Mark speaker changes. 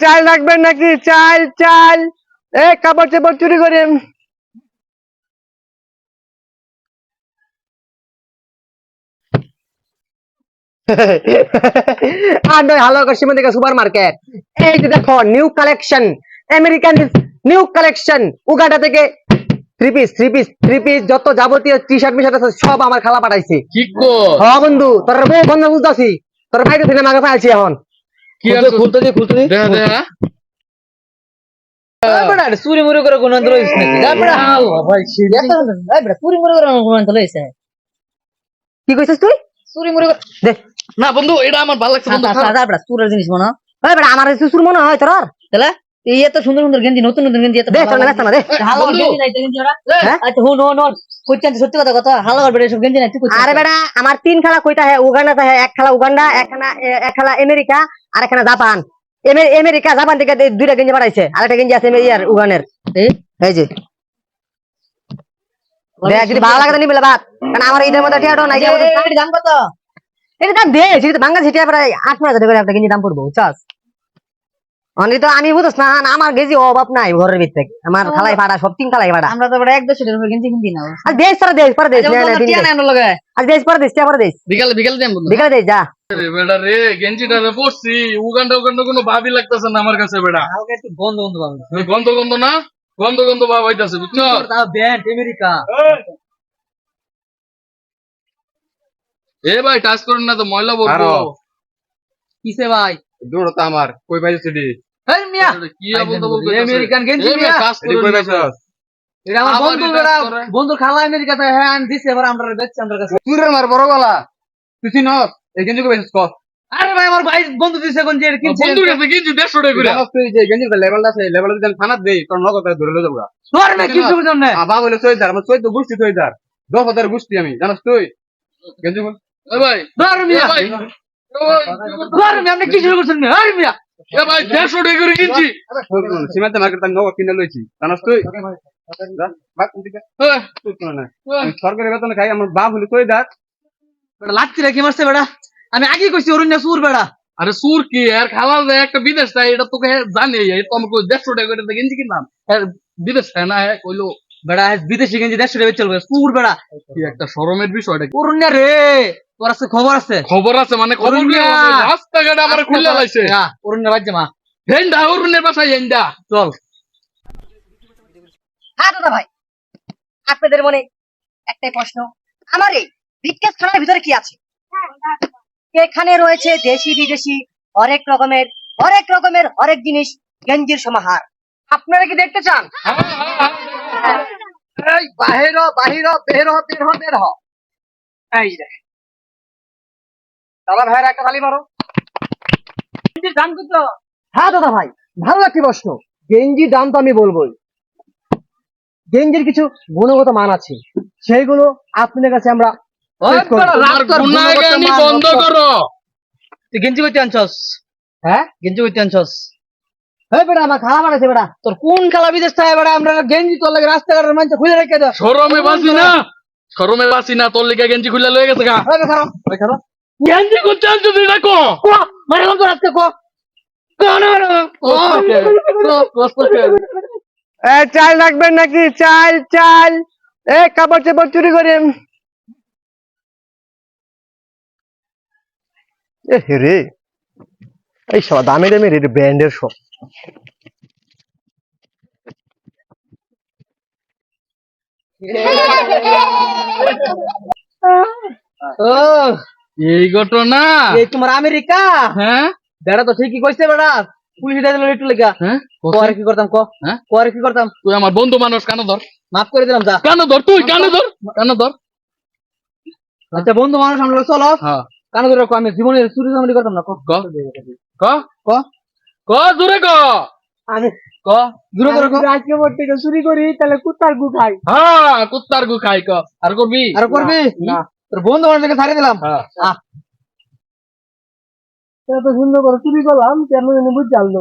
Speaker 1: চাল রাখবেন নাকি? চাল চাল। এ কাপড় চাপড় চুরি করে। থেকে সুপার মার্কেট এই যে দেখো new collection American new collection থেকে three piece three piece three piece যত যাবতীয় টি শার্ট মিশার্ট আছে সব আমার খালা পাঠাইছে।
Speaker 2: কি কো
Speaker 1: হ বন্ধু তোর বউ বন্ধ বুঝতেছি। তোর বাইরে থেকে মাকে পাইছি এখন।
Speaker 2: কি আর
Speaker 1: খুলতে দি খুলতে দি।
Speaker 2: দেখা দেখা
Speaker 3: চুরি মুরি করে কোন অন্তর হয়েছে চুরি মুরি করে কোন অন্তর হয়েছে
Speaker 1: কি কইছিস তুই?
Speaker 3: চুরি মুরি করে
Speaker 1: দে।
Speaker 2: না বন্ধু এটা আমার ভালো লাগছে বন্ধু
Speaker 3: আচ্ছা চুরের জিনিস মনে
Speaker 1: বেটা আমার মনে হয় তোর
Speaker 3: তাহলে? এই এত সুন্দর সুন্দর গেঞ্জি নতুন নতুন গেঞ্জি এত
Speaker 1: দে তোর না না দে।
Speaker 3: ভালো
Speaker 2: বন্ধু।
Speaker 3: গেঞ্জি নাই গেঞ্জি ওরা?
Speaker 1: হ্যাঁ?
Speaker 3: আচ্ছা হুন হুন হুন। কইছেন সত্যি কথা কথা। হালো করবে এসব গেঞ্জি নাই তুই কইছিস
Speaker 1: আরে বেটা আমার তিন খেলা কইতা হ্যাঁ উগান্ডাতে হ্যাঁ এক খেলা উগান্ডা এক খেলা এক খেলা আমেরিকা আর এক জাপান আমেরিকা জাপান থেকে দুইটা গেঞ্জি পাঠাইছে। আর একটা গেঞ্জি আছে ইয়ার উগানের।
Speaker 3: এই?
Speaker 1: যে। যদি ভালো লাগে নিবি বাদ কারণ আমার ঈদের মধ্যে নাই
Speaker 3: দাম কত?
Speaker 1: এটা দাম দে সেটা বাংলা সিটি প্রায় আট হাজার টাকা একটা গেঞ্জি দাম পড়ব বুঝছস? অনেক তো আমি বুঝছ না আমার গেঞ্জি অভাব নাই ঘরের ভিতরে আমার খালাই ফাটা সব তিন খালাই ফাটা
Speaker 3: আমরা তো বড় এক টাকা কিনতি না
Speaker 1: আর দেশ পরে দেশ পরে দেশ
Speaker 3: আচ্ছা, নাই
Speaker 1: আর দেশ পরে দেশ পরে দেশ।
Speaker 2: বিকালে বিকালে দেন বন্ধু।
Speaker 1: বিকালে দেশ যা।
Speaker 2: বেটা রে গেঞ্জিটা রে পড়ছি উগান্ডা উগান্ডা কোনো ভাবই লাগতেছে না আমার কাছে বেটা।
Speaker 3: হালকা একটু গন্ধ গন্ধ
Speaker 2: এই গন্ধ গন্ধ না? গন্ধ গন্ধ ভাব হইতাছে বুঝছ?
Speaker 3: তা ব্যান্ড আমেরিকা।
Speaker 2: এ ভাই টাচ করুন না তো ময়লা বলব।
Speaker 3: কিসে ভাই?
Speaker 4: দূর তো আমার কই পাইছিস এটি
Speaker 3: হেই মিয়া!
Speaker 2: কি বলতে বলতে
Speaker 3: আমেরিকান গেঞ্জি মিয়া।
Speaker 2: টাচ
Speaker 4: এটি
Speaker 2: না
Speaker 3: এটা আমার বন্ধু বেড়া বন্ধু খালা আমেরিকাতে হ্যাঁ আন দিছে এবার আমরা বেচছি আমরা কাছে।
Speaker 4: তুই রে মার বড় গলা তুই চিন এই গেঞ্জি কই পাইছিস
Speaker 3: আরে ভাই আমার ভাই বন্ধু দিছে কোন যে কিনছে।
Speaker 2: বন্ধুর কাছে কিনছি দেড়শো টাকা করে।
Speaker 4: তুই যে গেঞ্জির লেভেলটা আছে লেভেল যদি আমি দেই তোর নগদ ধরে লয়ে যাব
Speaker 3: তোর মে কি শুরু জানে
Speaker 4: বাবা বলে চই দার আমার চই তো গুষ্টি চই দার দশ হাজার গুষ্টি আমি জানাস তুই? গেঞ্জি বল
Speaker 2: এ ভাই।
Speaker 3: তোর মিয়া।
Speaker 2: ভাই। এ
Speaker 3: মিয়া আপনি কি শুরু করছেন মিয়া? আরে মিয়া!
Speaker 2: এ ভাই দেড়শো টাকা করে কিনছি।
Speaker 4: সীমান্তে মার্কেট আমি নগদ কিনে লইছি। জানাস তুই? সরকারি বেতন খাই আমার বাপ হলে চই দার
Speaker 3: বেটা লাচ্ছি রে কি মারছে বেটা। আমি আগে কইছি অরুণ সুর বেটা।
Speaker 2: আরে সুর কি? আর খালা যে একটা বিদেশ তাই এটা তোকে জানি। এই তো আমাকে দেড়শো টাকা করে গেঞ্জি কিনলাম। বিদেশ না হ্যাঁ কইলো।
Speaker 3: বেটা বিদেশি গেঞ্জি দেড়শো টাকা চলবে। সুর বেটা।
Speaker 2: কি একটা শরমের বিষয়টা কি?
Speaker 3: অরুণ রে! তোর আছে খবর আছে?
Speaker 2: খবর আছে মানে খবর
Speaker 3: অরুণ
Speaker 2: কি?
Speaker 3: মিয়া।
Speaker 2: রাস্তাঘাটে আমার খুলে লাইছে।
Speaker 3: অরুণ বাজ্যে মা।
Speaker 2: হেন্ডা অরুণের বাসায় হেন্ডা
Speaker 3: চল।
Speaker 1: হ্যাঁ দাদা ভাই। আপনাদের মনে একটাই প্রশ্ন। আমার এই বিটকেস ভিতরে কি আছে? এখানে রয়েছে দেশি বিদেশি হরেক রকমের হরেক রকমের হরেক জিনিস গেঞ্জির সমাহার। আপনারা কি দেখতে চান? বাহির বাহির বের হ বের হ বের হ। এই রে। দাদা ভাইয়ের একটা তালি মারো।
Speaker 3: দাম কত?
Speaker 1: হ্যাঁ দাদা ভাই ভালো একটি প্রশ্ন। গেঞ্জির দাম তো আমি বলবোই। গেঞ্জির কিছু গুণগত মান আছে। সেইগুলো আপনাদের কাছে আমরা
Speaker 2: বন্ধ করো।
Speaker 3: তুই গেঞ্জি করতে আনছস?
Speaker 1: হ্যাঁ?
Speaker 3: গেঞ্জি করতে আনছস?
Speaker 1: এই বেটা আমার
Speaker 3: তোর কোন খেলা বিদেশ থাকে বেটা আমরা গেঞ্জি তোর লাগে রাস্তাঘাটের মানুষ খুলে রেখে দাও
Speaker 2: শরমে বাসি না। শরমে বাসি না তোর লিগা গেঞ্জি খুলে লয়ে গেছে গা। গেঞ্জি করতে আনছো তুই
Speaker 3: মানে কোন কো?
Speaker 1: চাল রাখবেন নাকি? চাল চাল। এ কাপড় চাপড় চুরি করে। এ রে। এই সব দামি দামি রে ব্র্যান্ডের সব।
Speaker 3: ও
Speaker 2: এই ঘটনা?
Speaker 3: এই তোমার আমেরিকা?
Speaker 2: হ্যাঁ?
Speaker 3: বেড়া তো ঠিকই কইছে বেড়া। পুলিশ এটা দিল একটু লেগা।
Speaker 2: হ্যাঁ?
Speaker 3: পরে কি করতাম ক
Speaker 2: হ্যাঁ?
Speaker 3: পরে কি করতাম।
Speaker 2: তুই আমার বন্ধু মানুষ কানে ধর?
Speaker 3: মাফ করে দিলাম যা।
Speaker 2: কানে ধর? তুই কানে ধর? কানে ধর?
Speaker 3: আচ্ছা বন্ধু মানুষ আমরা চলো।
Speaker 2: হ্যাঁ।
Speaker 3: কান ধরে আমি জীবনে চুরি চামড়ি করতাম না ক
Speaker 2: ক ক ক? ক জোরে ক।
Speaker 1: আমি
Speaker 2: ক
Speaker 3: দূরে করে ক।
Speaker 1: রাজকেবর থেকে চুরি করি তাহলে কুত্তার গু খাই।
Speaker 2: হ্যাঁ কুত্তার গু খাই ক। আর করবি?
Speaker 3: আর করবি?
Speaker 1: না।
Speaker 3: তোর বন্ধু মানুষকে ছাড়িয়ে দিলাম।
Speaker 2: হ্যাঁ।
Speaker 1: এত সুন্দর করে চুরি করলাম কেন বুঝ জানলো